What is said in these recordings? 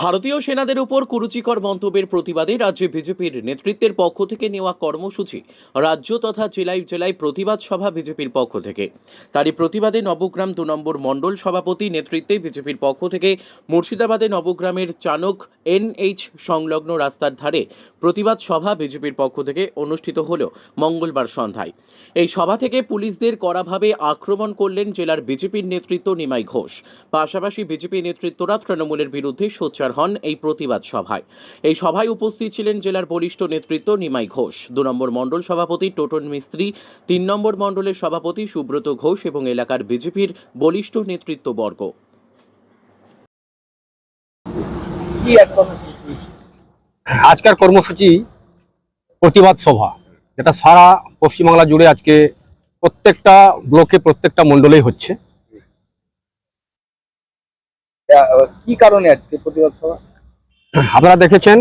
ভারতীয় সেনাদের উপর কুরুচিকর মন্তব্যের প্রতিবাদে রাজ্যে বিজেপির নেতৃত্বের পক্ষ থেকে নেওয়া কর্মসূচি, রাজ্য তথা জেলায় জেলায় প্রতিবাদ সভা বিজেপির পক্ষ থেকে। তারই প্রতিবাদে নবগ্রাম দু নম্বর মণ্ডল সভাপতি নেতৃত্বে বিজেপির পক্ষ থেকে মুর্শিদাবাদে নবগ্রামের চানক এনএইচ সংলগ্ন রাস্তার ধারে প্রতিবাদ সভা বিজেপির পক্ষ থেকে অনুষ্ঠিত হল মঙ্গলবার সন্ধ্যায়। এই সভা থেকে পুলিশদের কড়াভাবে আক্রমণ করলেন জেলার বিজেপির নেতৃত্ব নিমাই ঘোষ। পাশাপাশি বিজেপি নেতৃত্বরা তৃণমূলের বিরুদ্ধে সোচ্চার হন এই প্রতিবাদ সভায়। এই সভায় উপস্থিত ছিলেন জেলার বলিষ্ঠ নেতৃত্ব নিমাই ঘোষ দু নম্বর মণ্ডল সভাপতি টোটন মিস্ত্রি তিন নম্বর মণ্ডলের সভাপতি সুব্রত ঘোষ এবং এলাকার বিজেপির বলিষ্ঠ নেতৃত্ববর্গ। আজকের কর্মসূচি প্রতিবাদ সভা যেটা সারা পশ্চিমবাংলা জুড়ে আজকে প্রত্যেকটা ব্লকে প্রত্যেকটা মণ্ডলেই হচ্ছে। কি কারণে আজকে প্রতিবাদ সভা? আপনারা দেখেছেন,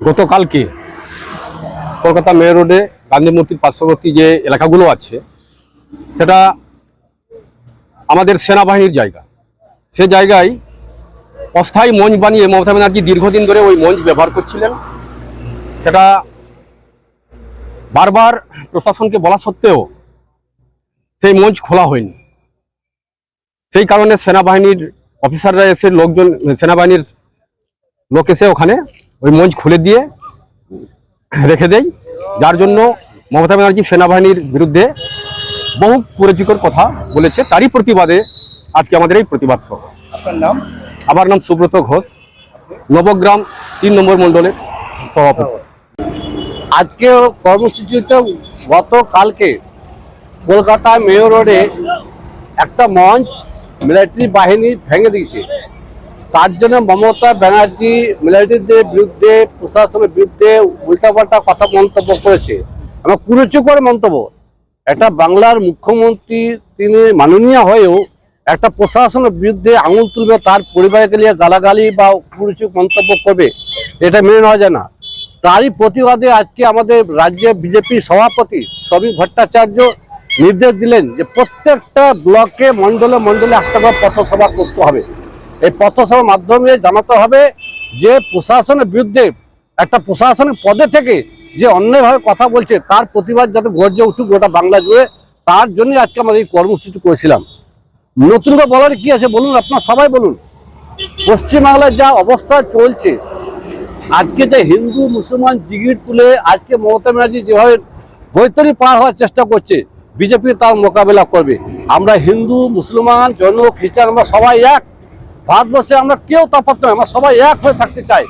গতকালকে কলকাতা মেয়র রোডে গান্ধী মূর্তির পার্শ্ববর্তী যে এলাকাগুলো আছে, সেটা আমাদের সেনাবাহিনীর জায়গা। সে জায়গায় অস্থায়ী মঞ্চ বানিয়ে মমতা ব্যানার্জি দীর্ঘদিন ধরে ওই মঞ্চ ব্যবহার করছিলেন। সেটা বারবার প্রশাসনকে বলা সত্ত্বেও সেই মঞ্চ খোলা হয়নি। সেই কারণে সেনাবাহিনীর অফিসাররা এসে লোকজন সেনাবাহিনীর লোক এসে ওখানে ওই মঞ্চ খুলে দিয়ে রেখে দেয়। যার জন্য মমতা ব্যানার্জি সেনাবাহিনীর বিরুদ্ধে বহু কুরুচিকর কথা বলেছে। তারই প্রতিবাদে আজকে আমাদের এই প্রতিবাদ সভা। আপনার নাম? আমার নাম সুব্রত ঘোষ। নবগ্রাম তিন নম্বর মণ্ডলের সভাপতি। আজকে কর্মসূচি হচ্ছে গতকালকে কলকাতা মেয়র রোডে একটা মঞ্চ মিলিটারি বাহিনী ভেঙে দিয়েছে। তার জন্য মমতা ব্যানার্জি মিলিটারিদের বিরুদ্ধে, প্রশাসনের বিরুদ্ধে উল্টাপাল্টা কথা মন্তব্য করেছে। আমার কুরুচিকর মন্তব্য, একটা বাংলার মুখ্যমন্ত্রী তিনি মাননীয় হয়েও একটা প্রশাসনের বিরুদ্ধে আঙুল তুলবে, তার পরিবারকে নিয়ে গালাগালি বা কুরুচিক মন্তব্য করবে, এটা মেনে নেওয়া যায় না। তারই প্রতিবাদে আজকে আমাদের রাজ্যে বিজেপি সভাপতি শ্রমিক ভট্টাচার্য নির্দেশ দিলেন যে প্রত্যেকটা ব্লকে মণ্ডলে মণ্ডলে একটা করে পথসভা করতে হবে। এই পথসভার মাধ্যমে জানাতে হবে যে প্রশাসনের বিরুদ্ধে একটা প্রশাসনিক পদে থেকে যে অন্যায়ভাবে কথা বলছে, তার প্রতিবাদ যাতে গর্জে উঠুক গোটা বাংলা জুড়ে, তার জন্যই আজকে আমরা এই কর্মসূচি করেছিলাম। নতুন করে বলার কি আছে বলুন, আপনার সবাই বলুন। পশ্চিমবাংলায় যা অবস্থা চলছে, আজকে যে হিন্দু, মুসলমান, জিগির তুলে আজকে মমতা ব্যানার্জি যেভাবে বৈতরী পার হওয়ার চেষ্টা করছে বিজেপি তার মোকাবেলা করবে। আমরা হিন্দু, মুসলমান, জন, খ্রিস্টান, আমরা সবাই এক। ভারতবর্ষে আমরা কেউ তফাৎ নয়, আমরা সবাই এক হয়ে থাকতে চাই।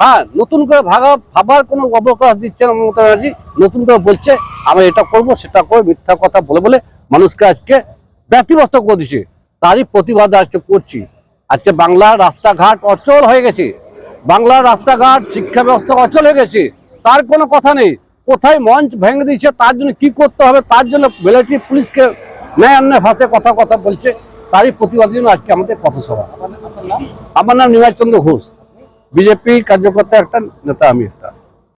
হ্যাঁ নতুন করে ভাগা ভাবার কোনো অবকাশ দিচ্ছে না মমতা ব্যানার্জি, নতুন করে বলছে আমরা এটা করব, সেটা করব, মিথ্যা কথা বলে বলে মানুষকে আজকে ব্যতিব্যস্ত করে দিছে। তারই প্রতিবাদ আজকে করছি। আজকে বাংলার রাস্তাঘাট অচল হয়ে গেছে। বাংলার রাস্তাঘাট শিক্ষা ব্যবস্থা অচল হয়ে গেছে। তার কোনো কথা নেই। কোথায় মঞ্চ ভেঙে দিয়েছে তার জন্য কি করতে হবে তার জন্য মিলিটারি পুলিশকে ন্যায় অন্যায় ভাষায় কথা কথা বলছে তারই প্রতিবাদ জন্য আজকে আমাদের পথসভা। আমার নাম নিমাজ চন্দ্র ঘোষ। বিজেপি কার্যকর্তা একটা নেতা আমি একটা